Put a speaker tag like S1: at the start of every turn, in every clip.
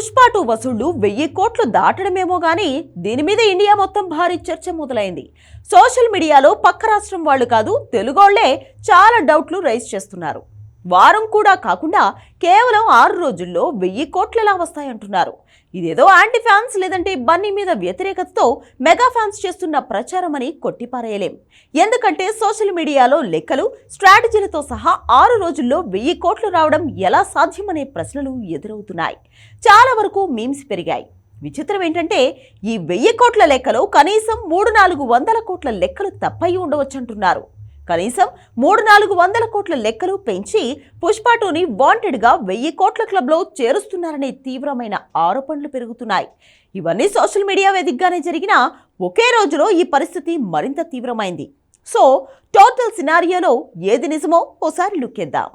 S1: Pushpa two వసూళ్ళు వెయ్యి కోట్లు దాటడమేమో గానీ దీని మీద ఇండియా మొత్తం భారీ చర్చ మొదలైంది. సోషల్ మీడియాలో పక్క రాష్ట్రం వాళ్ళు కాదు తెలుగోళ్ళే చాలా డౌట్లు రైజ్ చేస్తున్నారు. వారం కూడా కాకుండా కేవలం ఆరు రోజుల్లో వెయ్యి కోట్లు ఎలా వస్తాయంటున్నారు. ఇదేదో యాంటీ ఫ్యాన్స్ లేదంటే బన్నీ మీద వ్యతిరేకతతో మెగా ఫ్యాన్స్ చేస్తున్న ప్రచారం అని కొట్టిపారేయలేం. ఎందుకంటే సోషల్ మీడియాలో లెక్కలు స్ట్రాటజీలతో సహా ఆరు రోజుల్లో వెయ్యి కోట్లు రావడం ఎలా సాధ్యమనే ప్రశ్నలు ఎదురవుతున్నాయి. చాలా వరకు మీమ్స్ పెరిగాయి. విచిత్రం ఏంటంటే ఈ వెయ్యి కోట్ల లెక్కలో కనీసం మూడు నాలుగు వందల కోట్ల లెక్కలు తప్పయి ఉండవచ్చంటున్నారు. కనీసం మూడు నాలుగు వందల కోట్ల లెక్కలు పెంచి పుష్ప టూని వాంటెడ్గా వెయ్యి కోట్ల క్లబ్లో చేరుస్తున్నారనే తీవ్రమైన ఆరోపణలు పెరుగుతున్నాయి. ఇవన్నీ సోషల్ మీడియా వేదికగానే జరిగిన ఒకే రోజులో ఈ పరిస్థితి మరింత తీవ్రమైంది. సో టోటల్ సినారియోలో ఏది నిజమో ఓసారి లుక్కేద్దాం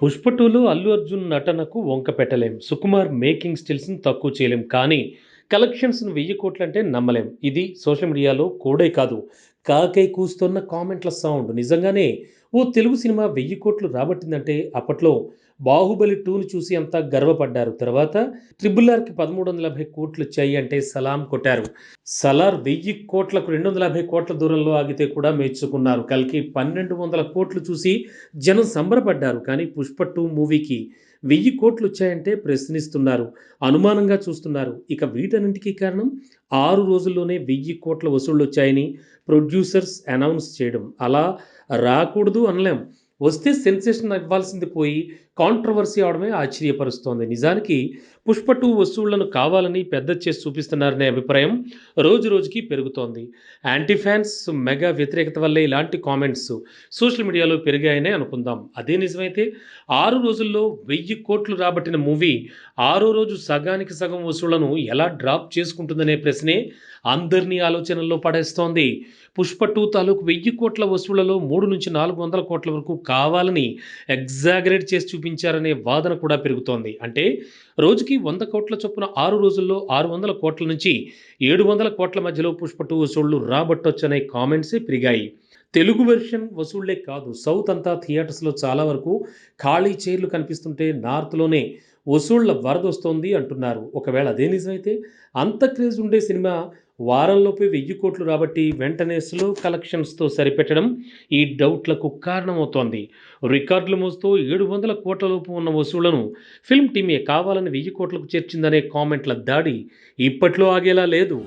S2: పుష్పటూలో అల్లు అర్జున్ నటనకు వంక పెట్టలేం. సుకుమార్ మేకింగ్ స్టిల్స్ని తక్కువ చేయలేం. కానీ కలెక్షన్స్ను వెయ్యి కోట్లు అంటే నమ్మలేం. ఇది సోషల్ మీడియాలో కోడే కాదు. కాకై కూస్తున్న కామెంట్ల సౌండ్. నిజంగానే ఓ తెలుగు సినిమా వెయ్యి కోట్లు రాబట్టిందంటే అప్పట్లో బాహుబలి టూను చూసి అంతా గర్వపడ్డారు. తర్వాత ట్రిపుల్ ఆర్కి పదమూడు వందల యాభై కోట్లు వచ్చాయి అంటే సలాం కొట్టారు. సలార్ వెయ్యి కోట్లకు రెండు వందల యాభై కోట్ల దూరంలో ఆగితే కూడా మెచ్చుకున్నారు. కలికి పన్నెండు వందల కోట్లు చూసి జనం సంబరపడ్డారు. కానీ పుష్ప టూ మూవీకి వెయ్యి కోట్లు వచ్చాయంటే ప్రశ్నిస్తున్నారు. అనుమానంగా చూస్తున్నారు. ఇక వీటన్నింటికీ కారణం ఆరు రోజుల్లోనే వెయ్యి కోట్ల వసూళ్ళు వచ్చాయని ప్రొడ్యూసర్స్ అనౌన్స్ చేయడం. అలా రాకూడదు అనలేం. వస్తే సెన్సేషన్ ఇవ్వాల్సింది పోయి కాంట్రవర్సీ అవడమే ఆశ్చర్యపరుస్తోంది. నిజానికి పుష్ప టూ వస్తువులను కావాలని పెద్ద చేసి చూపిస్తున్నారనే అభిప్రాయం రోజు రోజుకి పెరుగుతోంది. యాంటీ ఫ్యాన్స్ మెగా వ్యతిరేకత వల్లే ఇలాంటి కామెంట్స్ సోషల్ మీడియాలో పెరిగాయనే అనుకుందాం. అదే నిజమైతే ఆరు రోజుల్లో వెయ్యి కోట్లు రాబట్టిన మూవీ ఆరో రోజు సగానికి సగం వసూళ్ళను ఎలా డ్రాప్ చేసుకుంటుందనే ప్రశ్నే అందరినీ ఆలోచనల్లో పడేస్తోంది. పుష్ప టూ తాలూకు వెయ్యి కోట్ల వసూళ్ళలో మూడు నుంచి నాలుగు వందల కోట్ల వరకు కావాలని ఎగ్జాగరేట్ చేసి చూపించారనే వాదన కూడా పెరుగుతోంది. అంటే రోజుకి వంద కోట్ల చొప్పున ఆరు రోజుల్లో ఆరు వందల కోట్ల నుంచి ఏడు వందల కోట్ల మధ్యలో పుష్ప టూ వసూళ్ళు రాబట్టొచ్చనే కామెంట్సే పెరిగాయి. తెలుగు వెర్షన్ వసూళ్ళే కాదు సౌత్ అంతా థియేటర్స్లో చాలా వరకు ఖాళీ చైర్లు కనిపిస్తుంటే నార్త్లోనే వసూళ్ళ వరద వస్తోంది అంటున్నారు. ఒకవేళ అదే నిజమైతే అంత క్రేజ్ ఉండే సినిమా వారంలోపే వెయ్యి కోట్లు రాబట్టి వెంటనే స్లో కలెక్షన్స్తో సరిపెట్టడం ఈ డౌట్లకు కారణమవుతోంది. రికార్డులు మోస్తూ ఏడు వందల కోట్ల లోపు ఉన్న వసూళ్ళను ఫిల్మ్ టీమే కావాలని వెయ్యి కోట్లకు చేర్చిందనే కామెంట్ల దాడి ఇప్పట్లో ఆగేలా లేదు.